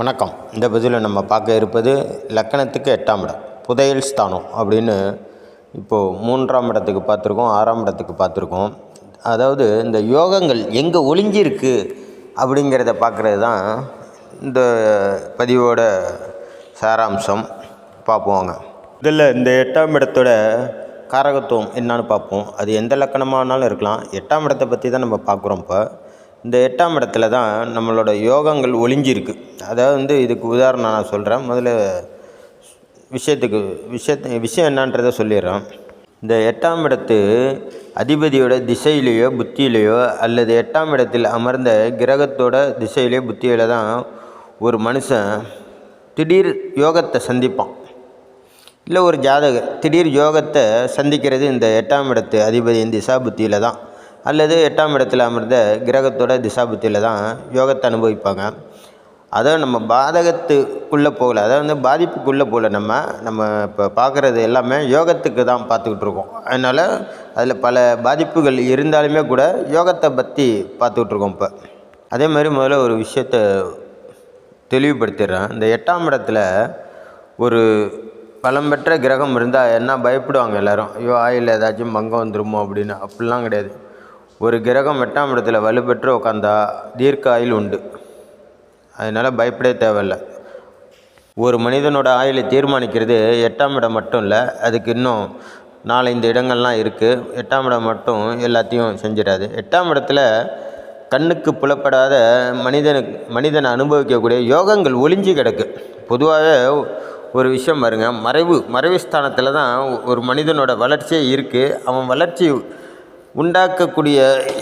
வணக்கம். இந்த பதிவில் நம்ம பார்க்க இருப்பது லக்கணத்துக்கு எட்டாம் இடம் புதையல் ஸ்தானம் அப்படின்னு இப்போது மூன்றாம் இடத்துக்கு பார்த்துருக்கோம் ஆறாம் இடத்துக்கு பார்த்துருக்கோம். அதாவது இந்த யோகங்கள் எங்கே ஒளிஞ்சிருக்கு அப்படிங்கிறத பார்க்குறது தான் இந்த பதிவோட சாராம்சம். பார்ப்போங்க இதில் இந்த எட்டாம் இடத்தோட காரகத்துவம் என்னான்னு பார்ப்போம். அது எந்த லக்கணமானாலும் இருக்கலாம். எட்டாம் இடத்தை பற்றி தான் நம்ம பார்க்குறோம் இப்போ. இந்த எட்டாம் இடத்துல தான் நம்மளோட யோகங்கள் ஒளிஞ்சிருக்கு. அதாவது வந்து இதுக்கு உதாரணம் நான் சொல்கிறேன் முதல்ல விஷயத்துக்கு விஷயத்து விஷயம் என்னன்றதை சொல்லிடுறேன். இந்த எட்டாம் இடத்து அதிபதியோட திசையிலேயோ புத்தியிலேயோ அல்லது எட்டாம் இடத்தில் அமர்ந்த கிரகத்தோட திசையிலேயோ புத்தியில தான் ஒரு மனுஷன் திடீர் யோகத்தை சந்திப்பான். இல்லை ஒரு ஜாதகர் திடீர் யோகத்தை சந்திக்கிறது இந்த எட்டாம் இடத்து அதிபதியின் திசாபுத்தியில் தான். அல்லது எட்டாம் இடத்துல அமர்ந்த கிரகத்தோட திசாபுத்தியில் தான் யோகத்தை அனுபவிப்பாங்க. அதை நம்ம பாதகத்துக்குள்ளே போகல. அதாவது வந்து பாதிப்புக்குள்ளே போகல. நம்ம நம்ம இப்போ பார்க்குறது எல்லாமே யோகத்துக்கு தான் பார்த்துக்கிட்டு இருக்கோம். அதனால் அதில் பல பாதிப்புகள் இருந்தாலுமே கூட யோகத்தை பற்றி பார்த்துக்கிட்டு இருக்கோம் இப்போ. அதே மாதிரி முதல்ல ஒரு விஷயத்தை தெளிவுபடுத்திடுறேன். இந்த எட்டாம் இடத்துல ஒரு பலம் பெற்ற கிரகம் இருந்தால் என்ன பயப்படுவாங்க எல்லோரும்? ஐயோ ஆயில் ஏதாச்சும் பங்கம் வந்துருமோ அப்படின்னு? அப்படிலாம் கிடையாது. ஒரு கிரகம் எட்டாம் இடத்துல வலுப்பெற்று உட்காந்தா தீர்க்க ஆயுள் உண்டு. அதனால் பயப்படவே தேவையில்ல. ஒரு மனிதனோட ஆயுளை தீர்மானிக்கிறது எட்டாம் இடம் மட்டும் இல்லை அதுக்கு இன்னும் நாலஞ்சு இடங்கள்லாம் இருக்குது எட்டாம் இடம் மட்டும் எல்லாத்தையும் செஞ்சிடாது. எட்டாம் இடத்துல கண்ணுக்கு புலப்படாத மனிதனுக்கு மனிதனை அனுபவிக்கக்கூடிய யோகங்கள் ஒளிஞ்சு கிடக்கு. பொதுவாகவே ஒரு விஷயம் பாருங்க மறைவு மறைவு ஸ்தானத்தில் தான் ஒரு மனிதனோட வளர்ச்சியே இருக்குது அவன் வளர்ச்சி உண்டாக்கக்கூடிய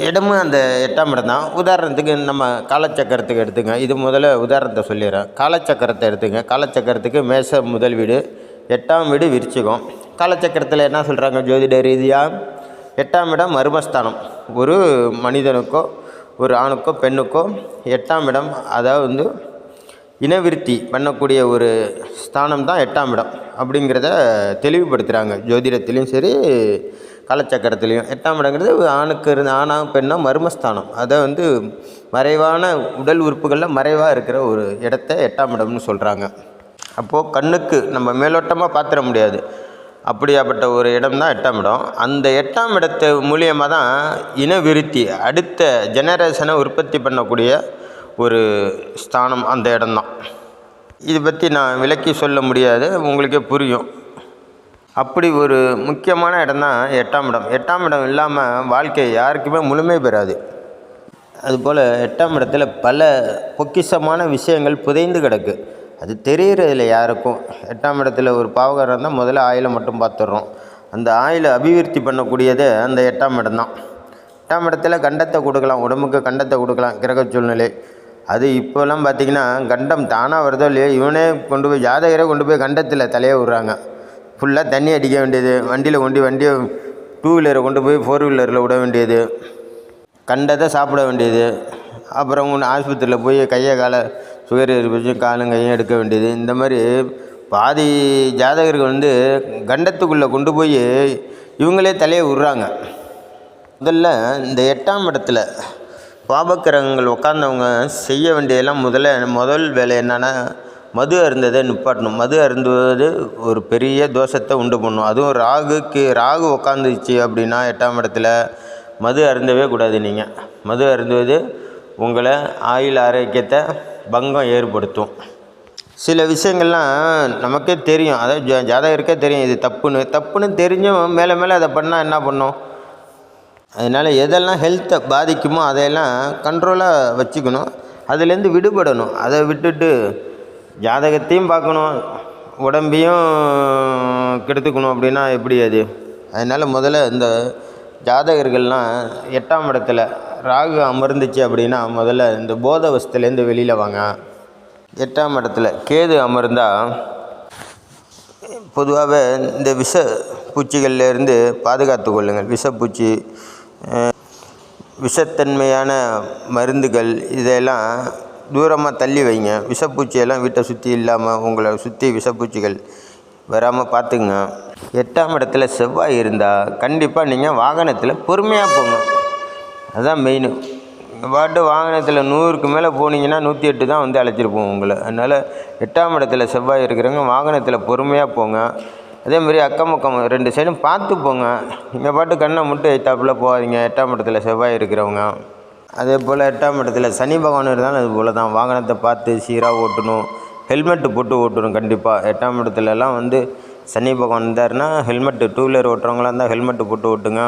இடமும் அந்த எட்டாம் இடம் தான். உதாரணத்துக்கு நம்ம காலச்சக்கரத்துக்கு எடுத்துங்க. இது முதல்ல உதாரணத்தை சொல்லிடுறேன். காலச்சக்கரத்தை எடுத்துங்க. காலச்சக்கரத்துக்கு மேச முதல் வீடு எட்டாம் வீடு விரிச்சிக்கும் காலச்சக்கரத்தில் என்ன சொல்கிறாங்க ஜோதிட ரீதியாக எட்டாம் இடம் மர்மஸ்தானம். ஒரு மனிதனுக்கோ ஒரு ஆணுக்கோ பெண்ணுக்கோ எட்டாம் இடம் அதாவது வந்து இனவிருத்தி பண்ணக்கூடிய ஒரு ஸ்தானம் தான் எட்டாம் இடம் அப்படிங்கிறத தெளிவுபடுத்துகிறாங்க ஜோதிடத்திலையும் சரி காலச்சக்கரத்துலேயும். எட்டாம் இடங்கிறது ஆணுக்கு இருந்த ஆணாக பெண்ணாக மர்மஸ்தானம். அதை வந்து மறைவான உடல் உறுப்புகளில் மறைவாக இருக்கிற ஒரு இடத்த எட்டாம் இடம்னு சொல்கிறாங்க அப்போது கண்ணுக்கு நம்ம மேலோட்டமாக பார்த்துட முடியாது. அப்படியாப்பட்ட ஒரு இடம் தான் எட்டாம் இடம். அந்த எட்டாம் இடத்து மூலியமாக தான் இனவிருத்தி அடுத்த ஜெனரேஷனை உற்பத்தி பண்ணக்கூடிய ஒரு ஸ்தானம் அந்த இடம்தான். இதை பற்றி நான் விளக்கி சொல்ல முடியாது. உங்களுக்கே புரியும். அப்படி ஒரு முக்கியமான இடம் தான் எட்டாம் இடம். எட்டாம் இடம் இல்லாமல் வாழ்க்கை யாருக்குமே முழுமை பெறாது. அதுபோல் எட்டாம் இடத்துல பல பொக்கிஷமான விஷயங்கள் புதைந்து கிடக்கு. அது தெரிகிறதில்ல யாருக்கும். எட்டாம் இடத்துல ஒரு பாவகாரம் இருந்தால் முதல்ல ஆயிலை மட்டும் பார்த்துடுறோம். அந்த ஆயிலை அபிவிருத்தி பண்ணக்கூடியது அந்த எட்டாம் இடம் தான் எட்டாம் இடத்துல கண்டத்தை கொடுக்கலாம். உடம்புக்கு கண்டத்தை கொடுக்கலாம். கிரக சூழ்நிலை. அது இப்போல்லாம் பார்த்திங்கன்னா கண்டம் தானாக வருதோ இல்லையோ இவனே கொண்டு போய் ஜாதகரை கொண்டு போய் கண்டத்தில் தலையை விடுறாங்க. ஃபுல்லாக தண்ணி அடிக்க வேண்டியது. வண்டியில் கொண்டு வண்டியை டூ வீலரை கொண்டு போய் ஃபோர் வீலரில் விட வேண்டியது. கண்டதை சாப்பிட வேண்டியது. அப்புறம் ஒன்று ஆஸ்பத்திரியில் போய் கையை காலை சுகர் இருப்பிச்சு காலும் கையும் எடுக்க வேண்டியது. இந்த மாதிரி பாதி ஜாதகர்கள் வந்து கண்டத்துக்குள்ளே கொண்டு போய் இவங்களே தலையை விட்றாங்க. முதல்ல இந்த எட்டாம் இடத்துல பாபக்கிரகங்கள் உட்காந்தவங்க செய்ய வேண்டியதெல்லாம் முதல்ல முதல் வேலை என்னென்னா மது அருந்ததை நிப்பாட்டணும். மது அருந்துவது ஒரு பெரிய தோஷத்தை உண்டு பண்ணும். அதுவும் ராகுக்கு ராகு உட்காந்துச்சு அப்படின்னா எட்டாம் இடத்துல மது அருந்தவே கூடாது நீங்கள் மது அருந்துவது உங்களை ஆயுள் ஆரோக்கியத்தை பங்கம் ஏற்படுத்தும். சில விஷயங்கள்லாம் நமக்கே தெரியும். அதாவது ஜா ஜாதகருக்கே தெரியும் இது தப்புன்னு. தப்புன்னு தெரிஞ்சும் மேலே மேலே அதை பண்ணால் என்ன பண்ணும்? அதனால் எதெல்லாம் ஹெல்த்தை பாதிக்குமோ அதையெல்லாம் கண்ட்ரோலாக வச்சுக்கணும். அதுலேருந்து விடுபடணும். அதை விட்டுட்டு ஜாதகத்தையும் பார்க்கணும். உடம்பையும் கெடுத்துக்கணும் அப்படின்னா எப்படி அது? அதனால் முதல்ல இந்த ஜாதகர்கள்லாம் எட்டாம் இடத்துல ராகு அமர்ந்துச்சு அப்படின்னா முதல்ல இந்த போத வசத்துலேருந்து வெளியில் வாங்க. எட்டாம் இடத்துல கேது அமர்ந்தால் பொதுவாகவே இந்த விஷ பூச்சிகள்லேருந்து பாதுகாத்து கொள்ளுங்கள். விஷப்பூச்சி விஷத்தன்மையான மருந்துகள் இதெல்லாம் தூரமாக தள்ளி வைங்க. விஷப்பூச்சியெல்லாம் வீட்டை சுற்றி இல்லாமல் உங்களை சுற்றி விஷப்பூச்சிகள் வராமல் பார்த்துங்க எட்டாம் இடத்துல செவ்வாய் இருந்தால் கண்டிப்பாக நீங்கள் வாகனத்தில் பொறுமையாக போங்க. அதுதான் மெயின் பாட்டு வாகனத்தில் நூறுக்கு மேலே போனீங்கன்னா நூற்றி எட்டு தான் வந்து அழைச்சிருப்போம் உங்களை. அதனால் எட்டாம் இடத்துல செவ்வாய் இருக்கிறவங்க வாகனத்தில் பொறுமையாக போங்க. அதே மாதிரி அக்கம் பக்கம் ரெண்டு சைடும் பார்த்து போங்க. நீங்கள் பாட்டு கண்ணை மட்டும் எத்தாப்புல போகாதீங்க. எட்டாம் இடத்துல செவ்வாய் இருக்கிறவங்க. அதே போல் எட்டாம் இடத்துல சனி பகவான் இருந்தாலும் அது போல் தான். வாகனத்தை பார்த்து சீராக ஓட்டணும். ஹெல்மெட்டு போட்டு ஓட்டணும் கண்டிப்பாக எட்டாம் இடத்துலலாம் வந்து சனி பகவான் இருந்தாருன்னா ஹெல்மெட்டு டூ வீலர் ஓட்டுறவங்களா இருந்தால் ஹெல்மெட்டு போட்டு ஓட்டுங்க.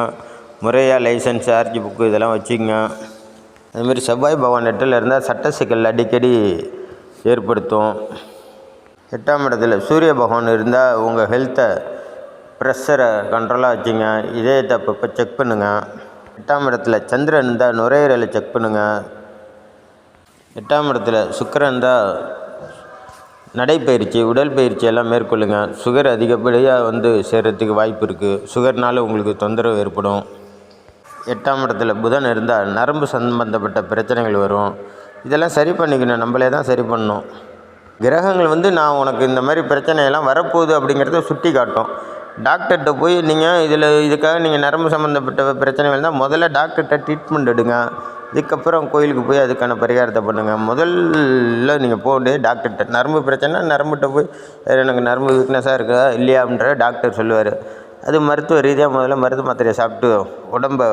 முறையாக லைசன்ஸ் ஆர்ஜி புக்கு இதெல்லாம் வச்சுக்கங்க அதுமாரி செவ்வாய் பகவான் எட்டில் இருந்தால் சட்ட சிக்கல் அடிக்கடி ஏற்படுத்தும். எட்டாம் இடத்துல சூரிய பகவான் இருந்தால் உங்கள் ஹெல்த்தை ப்ரெஷரை கண்ட்ரோலாக வச்சுங்க. இதயத்தை அப்பப்போ செக் பண்ணுங்கள் எட்டாம் இடத்துல சந்திரன் இருந்தால் நுரையீரலை செக் பண்ணுங்கள் எட்டாம் இடத்துல சுக்கரன் இருந்தால் நடைப்பயிற்சி உடல் பயிற்சி எல்லாம் மேற்கொள்ளுங்கள் சுகர் அதிகப்படியாக வந்து சேர்கிறதுக்கு வாய்ப்பு இருக்குது சுகர்னால் உங்களுக்கு தொந்தரவு ஏற்படும். எட்டாம் இடத்துல புதன் இருந்தால் நரம்பு சம்பந்தப்பட்ட பிரச்சனைகள் வரும். இதெல்லாம் சரி பண்ணிக்கணும். நம்மளே தான் சரி பண்ணணும். கிரகங்கள் வந்து நான் உனக்கு இந்த மாதிரி பிரச்சனையெல்லாம் வரப்போகுது அப்படிங்கிறத சுட்டி காட்டும் டாக்டர்கிட்ட போய் நீங்கள் இதில் இதுக்காக நீங்கள் நரம்பு சம்மந்தப்பட்ட பிரச்சனைகள் இருந்தால் முதல்ல டாக்டர்கிட்ட ட்ரீட்மெண்ட் எடுங்க. இதுக்கப்புறம் கோயிலுக்கு போய் அதுக்கான பரிகாரத்தை பண்ணுங்கள் முதல்ல நீங்கள் போக வேண்டியது டாக்டர்கிட்ட நரம்பு பிரச்சனை நரம்புகிட்ட போய் எனக்கு நரம்பு வீக்னஸாக இருக்கா? இல்லையா? அப்படின்ற டாக்டர் சொல்லுவார். அது மருத்துவ ரீதியாக முதல்ல மருந்து மாத்திரையை சாப்பிட்டு உடம்ப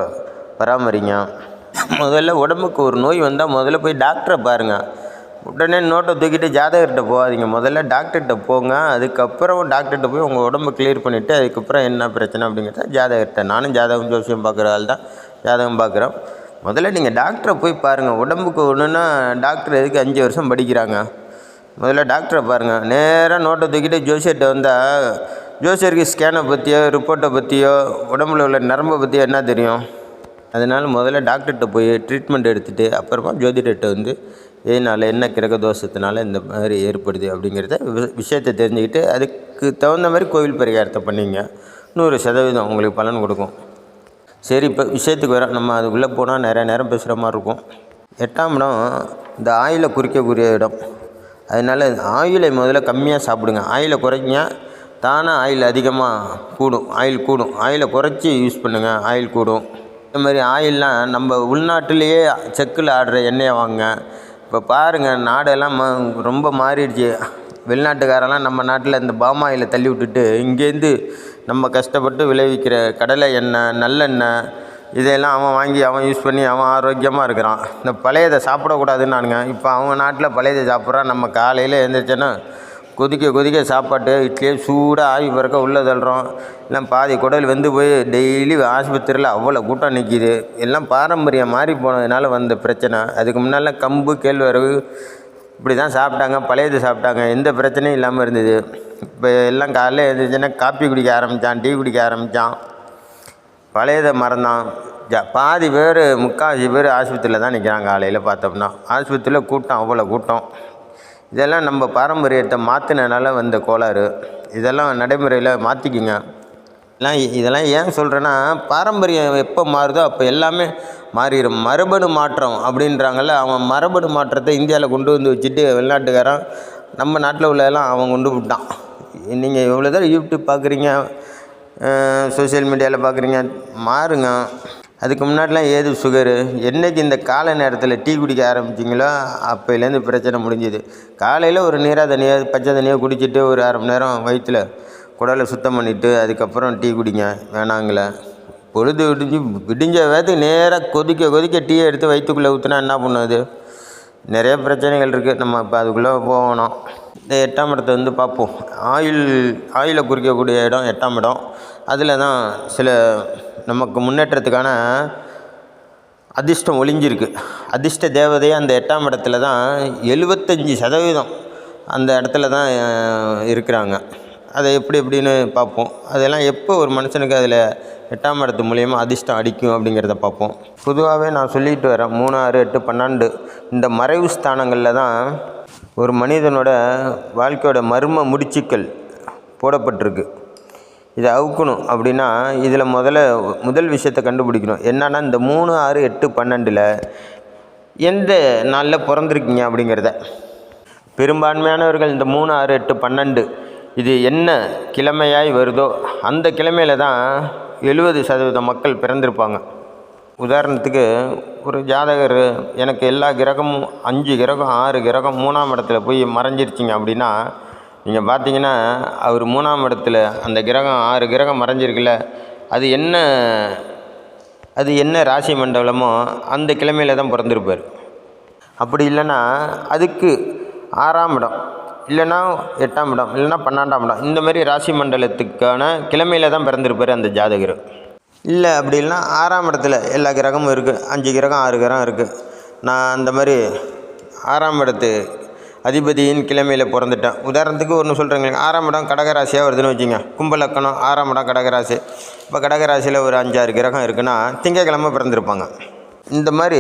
பராமரிங்க. முதல்ல உடம்புக்கு ஒரு நோய் வந்தால் முதல்ல போய் டாக்டரை பாருங்கள் உடனே நோட்டை தூக்கிட்டு ஜாதகர்கிட்ட போகாதீங்க. முதல்ல டாக்டர்கிட்ட போங்க. அதுக்கப்புறம் டாக்டர்கிட்ட போய் உங்கள் உடம்பு கிளியர் பண்ணிவிட்டு அதுக்கப்புறம் என்ன பிரச்சனை அப்படிங்கிறத ஜாதகர்கிட்ட நானும் ஜாதகம் ஜோசியம் பார்க்குற ஆள் தான். ஜாதகம் பார்க்குறோம். முதல்ல நீங்கள் டாக்டரை போய் பாருங்கள் உடம்புக்கு ஒன்றுன்னா டாக்டர் எதுக்கு அஞ்சு வருஷம் படிக்கிறாங்க? முதல்ல டாக்டரை பாருங்கள் நேராக நோட்டை தூக்கிட்டு ஜோசியர்கிட்ட வந்தால் ஜோசியருக்கு ஸ்கேனை பற்றியோ ரிப்போர்ட்டை பற்றியோ உடம்புல உள்ள நரம்பை பற்றியோ என்ன தெரியும்? அதனால் முதல்ல டாக்டர்கிட்ட போய் ட்ரீட்மெண்ட் எடுத்துகிட்டு அப்புறமா ஜோதிடர்கிட்ட வந்து இதனால் என்ன கிரக தோஷத்தினால இந்த மாதிரி ஏற்படுது அப்படிங்கிறத வி- விஷயத்தை தெரிஞ்சுக்கிட்டு அதுக்கு தகுந்த மாதிரி கோவில் பரிகாரத்தை பண்ணிங்க. நூறு சதவீதம் உங்களுக்கு பலன் கொடுக்கும். சரி இப்போ விஷயத்துக்கு வர நம்ம அதுக்குள்ளே போனால் நிறைய நேரம் பேசுகிற மாதிரி இருக்கும். எட்டாம் இடம் இந்த ஆயிலை குறிக்கக்கூடிய இடம். அதனால் ஆயிலை முதல்ல கம்மியாக சாப்பிடுங்க. ஆயிலை குறைங்க தானாக ஆயில் அதிகமாக கூடும். ஆயில் கூடும். ஆயிலை குறைச்சி யூஸ் பண்ணுங்கள் ஆயில் கூடும். இந்த மாதிரி ஆயில்லாம் நம்ம உள்நாட்டிலேயே செக்கில் ஆடுற எண்ணெயை வாங்க இப்போ பாருங்கள் நாடெல்லாம் ரொம்ப மாறிடுச்சு. வெளிநாட்டுக்காரெல்லாம் நம்ம நாட்டில் இந்த பாமாயில் தள்ளி விட்டுட்டு இங்கேருந்து நம்ம கஷ்டப்பட்டு விளைவிக்கிற கடலை எண்ணெய் நல்லெண்ணெய் இதையெல்லாம் அவன் வாங்கி அவன் யூஸ் பண்ணி அவன் ஆரோக்கியமாக இருக்கிறான். இந்த பழையதை சாப்பிடக்கூடாதுன்னு நானுங்க இப்போ அவன் நாட்டில் பழையதை சாப்பிட்றான் நம்ம காலையில் எழுந்திரிச்சோன்னா கொதிக்க கொதிக்க சாப்பாட்டு இட்லியே சூடாக ஆவி பிறக்க உள்ளே தள்ளுறோம். எல்லாம் பாதி குடல் வந்து போய் டெய்லி ஆஸ்பத்திரியில் அவ்வளோ கூட்டம் நிற்கிது எல்லாம் பாரம்பரியம் மாறி போனதுனால வந்த பிரச்சனை. அதுக்கு முன்னால் கம்பு கேழ்வரகு இப்படி தான் சாப்பிட்டாங்க பழையது சாப்பிட்டாங்க. எந்த பிரச்சனையும் இல்லாமல் இருந்தது. இப்போ எல்லாம் காலையில் எழுந்துச்சுன்னா காப்பி குடிக்க ஆரம்பித்தான் டீ குடிக்க ஆரம்பித்தான் பழையதை மறந்தான். ஜா பாதி பேர் முக்கால்வாசி பேர் ஆஸ்பத்திரியில் தான் நிற்கிறாங்க காலையில் பார்த்தோம்னா. ஆஸ்பத்திரியில் கூட்டம் அவ்வளோ கூட்டம். இதெல்லாம் நம்ம பாரம்பரியத்தை மாற்றினால வந்த கோளாறு. இதெல்லாம் நடைமுறையில் மாற்றிக்கிங்க எல்லாம் இதெல்லாம் ஏன் சொல்கிறேன்னா பாரம்பரியம் எப்போ மாறுதோ அப்போ எல்லாமே மாறிடும் மரபணு மாற்றம் அப்படின்றாங்கல்ல அவன் மரபணு மாற்றத்தை இந்தியாவில் கொண்டு வந்து வச்சுட்டு வெளிநாட்டுக்காரன் நம்ம நாட்டில் உள்ளதெல்லாம் அவன் கொண்டு விட்டான். நீங்கள் எவ்வளோ தூரம் யூடியூப் பார்க்குறீங்க சோஷியல் மீடியாவில் பார்க்குறீங்க மாறுங்க. அதுக்கு முன்னாடிலாம் ஏது சுகரு என்னைக்கு இந்த காலை நேரத்தில் டீ குடிக்க ஆரம்பிச்சிங்களோ அப்போலேருந்து பிரச்சனை முடிஞ்சுது. காலையில் ஒரு நீராக தண்ணியாக பச்சை தண்ணியாக குடிச்சிட்டு ஒரு அரை மணி நேரம் வயிற்றில் குடலை சுத்தம் பண்ணிவிட்டு அதுக்கப்புறம் டீ குடிங்க. வேணாங்களே. பொழுது விடிஞ்சு விடிஞ்ச வேகத்துக்கு நேராக கொதிக்க கொதிக்க டீயை எடுத்து வயிற்றுக்குள்ளே ஊற்றினா என்ன பண்ணுது நிறைய பிரச்சனைகள் இருக்குது நம்ம இப்போ அதுக்குள்ளே போகணும். இந்த எட்டாம் இடத்தை வந்து பார்ப்போம். ஆயில் ஆயிலை குறிக்கக்கூடிய இடம் எட்டாம் இடம். அதில் தான் சில நமக்கு முன்னேற்றத்துக்கான அதிர்ஷ்டம் ஒளிஞ்சிருக்கு. அதிர்ஷ்ட தேவதையே அந்த எட்டாம் இடத்துல தான் எழுபத்தஞ்சி சதவீதம் அந்த இடத்துல தான் இருக்கிறாங்க. அதை எப்படி எப்படின்னு பார்ப்போம். அதெல்லாம் எப்போ ஒரு மனுஷனுக்கு அதில் எட்டாம் இடத்து மூலியமாக அதிர்ஷ்டம் அடிக்கும் அப்படிங்கிறத பார்ப்போம். பொதுவாகவே நான் சொல்லிட்டு வரேன் மூணு ஆறு எட்டு பன்னெண்டு இந்த மறைவு ஸ்தானங்களில் தான் ஒரு மனிதனோட வாழ்க்கையோட மர்ம முடிச்சுக்கள் போடப்பட்டிருக்கு. இதை அவுக்கணும் அப்படின்னா இதில் முதல்ல முதல் விஷயத்தை கண்டுபிடிக்கணும். என்னன்னா இந்த மூணு ஆறு எட்டு பன்னெண்டில் எந்த நாளில் பிறந்திருக்கீங்க அப்படிங்கிறத. பெரும்பான்மையானவர்கள் இந்த மூணு ஆறு எட்டு பன்னெண்டு இது என்ன கிழமையாய் வருதோ அந்த கிழமையில தான் எழுபது சதவீத மக்கள் பிறந்திருப்பாங்க. உதாரணத்துக்கு ஒரு ஜாதகர் எனக்கு எல்லா கிரகமும் அஞ்சு கிரகம் ஆறு கிரகம் மூணாம் இடத்துல போய் மறைஞ்சிருச்சிங்க அப்படின்னா நீங்கள் பார்த்தீங்கன்னா அவர் மூணாம் இடத்துல அந்த கிரகம் ஆறு கிரகம் மறைஞ்சிருக்குல்ல அது என்ன அது என்ன ராசி மண்டலமோ அந்த கிழமையில தான் பிறந்திருப்பார். அப்படி இல்லைன்னா அதுக்கு ஆறாம் இடம். இல்லைன்னா எட்டாம் இடம். இல்லைன்னா பன்னெண்டாம் இடம். இந்த மாதிரி ராசி மண்டலத்துக்கான கிழமையில தான் பிறந்திருப்பார் அந்த ஜாதகர். இல்லை அப்படி இல்லைன்னா ஆறாம் இடத்துல எல்லா கிரகமும் இருக்குது அஞ்சு கிரகம் ஆறு கிரகம் இருக்குது நான் அந்த மாதிரி ஆறாம் இடத்து அதிபதியின் கிழமையில் பிறந்துட்டேன். உதாரணத்துக்கு ஒன்று சொல்கிறேங்க ஆறாம் இடம் கடகராசியாக வருதுன்னு வச்சுங்க கும்பலக்கணம் ஆறாம் இடம் கடகராசி. இப்போ கடகராசியில் ஒரு அஞ்சாறு கிரகம் இருக்குன்னா திங்கக்கிழமை பிறந்திருப்பாங்க. இந்த மாதிரி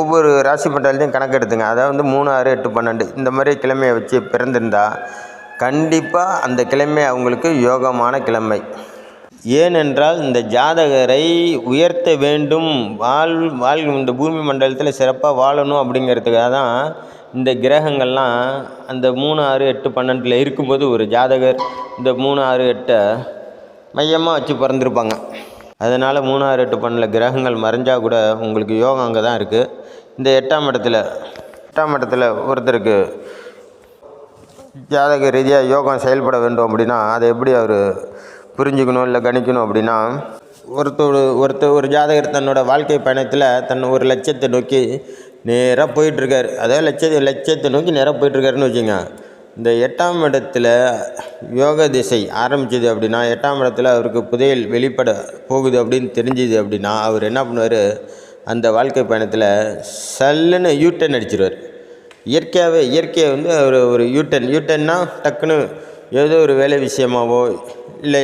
ஒவ்வொரு ராசி மண்டலத்தையும் கணக்கு எடுத்துங்க அதாவது வந்து மூணு ஆறு எட்டு பன்னெண்டு இந்த மாதிரி கிழமையை வச்சு பிறந்திருந்தால் கண்டிப்பாக அந்த கிழமை அவங்களுக்கு யோகமான கிழமை. ஏனென்றால் இந்த ஜாதகரை உயர்த்த வேண்டும். வாழ் வாழ் இந்த பூமி மண்டலத்தில் சிறப்பாக வாழணும் அப்படிங்கிறதுக்காக தான் இந்த கிரகங்கள்லாம் அந்த மூணு ஆறு எட்டு பன்னெண்டில் இருக்கும்போது ஒரு ஜாதகர் இந்த மூணு ஆறு எட்டை மையமாக வச்சு பிறந்திருப்பாங்க. அதனால் மூணு ஆறு எட்டு பன்னெண்டில் கிரகங்கள் மறைஞ்சால் கூட உங்களுக்கு யோகம் அங்கே தான் இருக்குது இந்த எட்டாம் இடத்துல எட்டாம் இடத்துல ஒருத்தருக்கு ஜாதக ரீதியாக யோகம் செயல்பட வேண்டும் அப்படின்னா அதை எப்படி அவர் புரிஞ்சுக்கணும் இல்லை கணிக்கணும் அப்படின்னா ஒருத்தர் ஒருத்தர் ஒரு ஜாதகர் தன்னோட வாழ்க்கை பயணத்தில் தன் ஒரு லட்சியத்தை நோக்கி நேராக போயிட்டுருக்கார். அதாவது லட்சத்தை லட்சியத்தை நோக்கி நேராக போயிட்டுருக்காருன்னு வச்சுங்க இந்த எட்டாம் இடத்துல யோக திசை ஆரம்பிச்சது அப்படின்னா எட்டாம் இடத்துல அவருக்கு புதையல் வெளிப்பட போகுது அப்படின்னு தெரிஞ்சுது அப்படின்னா அவர் என்ன பண்ணுவார்? அந்த வாழ்க்கை பயணத்தில் சல்லுன்னு யூட்டன் அடிச்சிருவார். இயற்கையாகவே இயற்கையை வந்து அவர் ஒரு யூட்டன் யூட்டன்னா டக்குன்னு ஏதோ ஒரு வேலை விஷயமாவோ இல்லை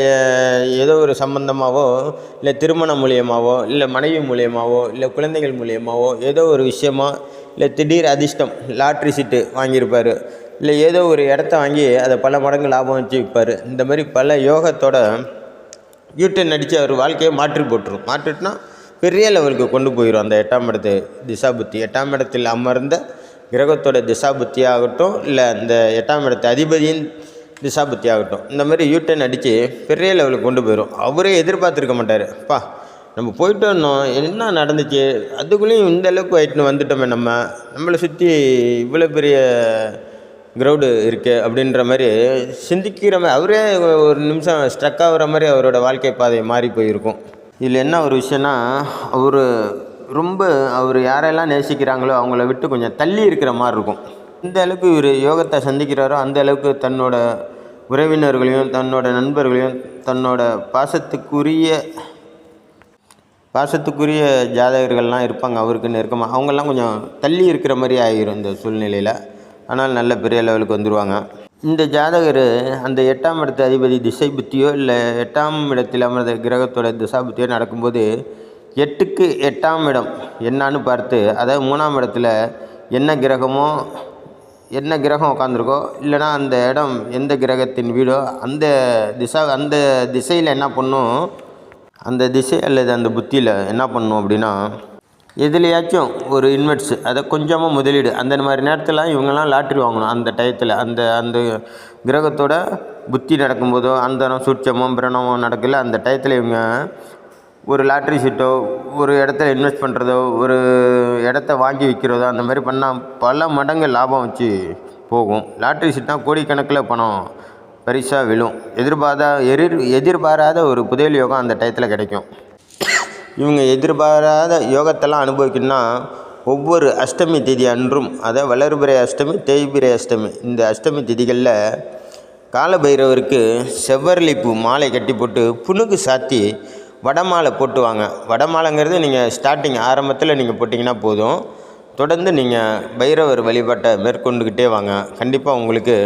ஏதோ ஒரு சம்பந்தமாகவோ இல்லை திருமணம் மூலியமாகவோ இல்லை மனைவி மூலியமாகவோ இல்லை குழந்தைகள் மூலியமாகவோ ஏதோ ஒரு விஷயமா இல்லை திடீர் அதிர்ஷ்டம் லாட்ரி சீட்டு வாங்கியிருப்பார் இல்லை ஏதோ ஒரு இடத்த வாங்கி அதை பல மடங்கு லாபம் வச்சு விற்பார் இந்த மாதிரி பல யோகத்தோட யூட்டன் அடித்து அவர் வாழ்க்கையை மாற்றி போட்டுரும். மாற்றிட்டுனா பெரிய லெவலுக்கு கொண்டு போயிடும் அந்த எட்டாம் இடத்து திசாபுத்தி. எட்டாம் இடத்தில் அமர்ந்த கிரகத்தோட திசா ஆகட்டும் இல்லை அந்த எட்டாம் இடத்து அதிபதியின் திசா புத்தி ஆகட்டும். இந்த மாதிரி யூட்டன் அடித்து பெரிய லெவலுக்கு கொண்டு போயிடும் அவரே எதிர்பார்த்துருக்க மாட்டார். பா நம்ம போயிட்டு வந்தோம் என்ன நடந்துச்சு? அதுக்குள்ளேயும் இந்த அளவுக்கு ஆயிட்டுன்னு வந்துட்டோமே நம்ம. நம்மளை சுற்றி இவ்வளோ பெரிய க்ரௌடு இருக்குது அப்படின்ற மாதிரி சிந்திக்கிற மாதிரி அவரே ஒரு நிமிஷம் ஸ்ட்ரக் ஆகிற மாதிரி அவரோட வாழ்க்கை பாதை மாறி போயிருக்கும். இதில் என்ன ஒரு விஷயம்னா அவர் ரொம்ப அவர் யாரெல்லாம் நேசிக்கிறாங்களோ அவங்கள விட்டு கொஞ்சம் தள்ளி இருக்கிற மாதிரி இருக்கும். எந்த அளவுக்கு இவர் யோகத்தை சந்திக்கிறாரோ அந்த அளவுக்கு தன்னோட உறவினர்களையும் தன்னோட நண்பர்களையும் தன்னோட பாசத்துக்குரிய பாசத்துக்குரிய ஜாதகர்கள்லாம் இருப்பாங்க அவருக்கு நெருக்கமாக அவங்கெல்லாம் கொஞ்சம் தள்ளி இருக்கிற மாதிரி ஆகிரும் இந்த சூழ்நிலையில். ஆனால் நல்ல பெரிய லெவலுக்கு வந்துடுவாங்க இந்த ஜாதகர் அந்த எட்டாம் இடத்து அதிபதி திசை புத்தியோ இல்லை எட்டாம் இடத்தில் அமர்ந்த கிரகத்தோட திசா புத்தியோ நடக்கும்போது எட்டுக்கு எட்டாம் இடம். என்னான்னு பார்த்து அதாவது மூணாம் இடத்துல என்ன கிரகமோ என்ன கிரகம் உட்காந்துருக்கோ இல்லைனா அந்த இடம் எந்த கிரகத்தின் வீடோ அந்த திசா அந்த திசையில் என்ன பண்ணும்? அந்த திசை அல்லது அந்த புத்தியில் என்ன பண்ணும் அப்படின்னா எதுலையாச்சும் ஒரு இன்வெர்ட்ஸ் அதை கொஞ்சமாக முதலீடு. அந்த மாதிரி நேரத்தில் இவங்கெல்லாம் லாட்ரி வாங்கணும். அந்த டயத்தில் அந்த அந்த கிரகத்தோட புத்தி நடக்கும்போதோ அந்த சூட்சமோ பிரணமோ நடக்கல அந்த டயத்தில் இவங்க ஒரு லாட்ரி சீட்டோ ஒரு இடத்துல இன்வெஸ்ட் பண்ணுறதோ ஒரு இடத்த வாங்கி விற்கிறதோ அந்த மாதிரி பண்ணால் பல மடங்கு லாபம் வச்சு போகும். லாட்ரி சீட்னா கோடிக்கணக்கில் பணம் பரிசாக விழும். எதிர்பாராத எதிர் எதிர்பாராத ஒரு புதையல் யோகம் அந்த டயத்தில் கிடைக்கும். இவங்க எதிர்பாராத யோகத்தெல்லாம் அனுபவிக்கணும்னா ஒவ்வொரு அஷ்டமி திதி அன்றும் அதாவது வளர்பிறை அஷ்டமி தேய்பிறை அஷ்டமி இந்த அஷ்டமி திதிகளில் காலபைரவருக்கு செவ்வரளிப்பு பூ மாலை கட்டி போட்டு புணுக்கு சாத்தி வடமாலை போட்டுவாங்க. வடமாலைங்கிறது நீங்கள் ஸ்டார்டிங் ஆரம்பத்தில் நீங்கள் போட்டிங்கன்னா போதும். தொடர்ந்து நீங்கள் பைரவர் வழிபாட்டை மேற்கொண்டுக்கிட்டே வாங்க. கண்டிப்பாக உங்களுக்கு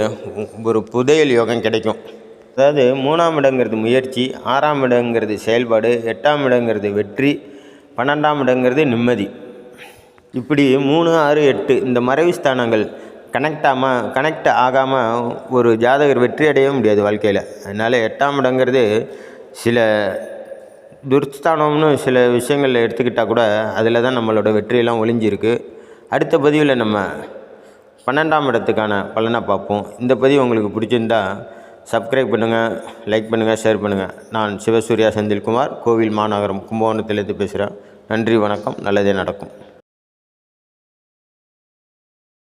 ஒரு புதையல் யோகம் கிடைக்கும். அதாவது மூணாம் இடங்கிறது முயற்சி ஆறாம் இடங்கிறது செயல்பாடு எட்டாம் இடங்கிறது வெற்றி பன்னெண்டாம் இடங்கிறது நிம்மதி. இப்படி மூணு ஆறு எட்டு இந்த மறைவு ஸ்தானங்கள் கனெக்ட் ஆகாமல் கனெக்ட் ஆகாமல் ஒரு ஜாதகர் வெற்றி அடையவே முடியாது வாழ்க்கையில். அதனால் எட்டாம் இடங்கிறது சில துர்ஸ்தானம்னு சில விஷயங்களில் எடுத்துக்கிட்டால் கூட அதில் தான் நம்மளோட வெற்றியெல்லாம் ஒளிஞ்சிருக்கு. அடுத்த பதிவில் நம்ம பன்னெண்டாம் இடத்துக்கான பலனை பார்ப்போம். இந்த பதிவு உங்களுக்கு பிடிச்சிருந்தா சப்ஸ்கிரைப் பண்ணுங்கள் லைக் பண்ணுங்கள் ஷேர் பண்ணுங்கள் நான் சிவசூர்யா செந்தில்குமார் கோவில் மாநகரம் கும்பகோணத்திலேருந்து பேசுகிறேன் நன்றி வணக்கம். நல்லதே நடக்கும்.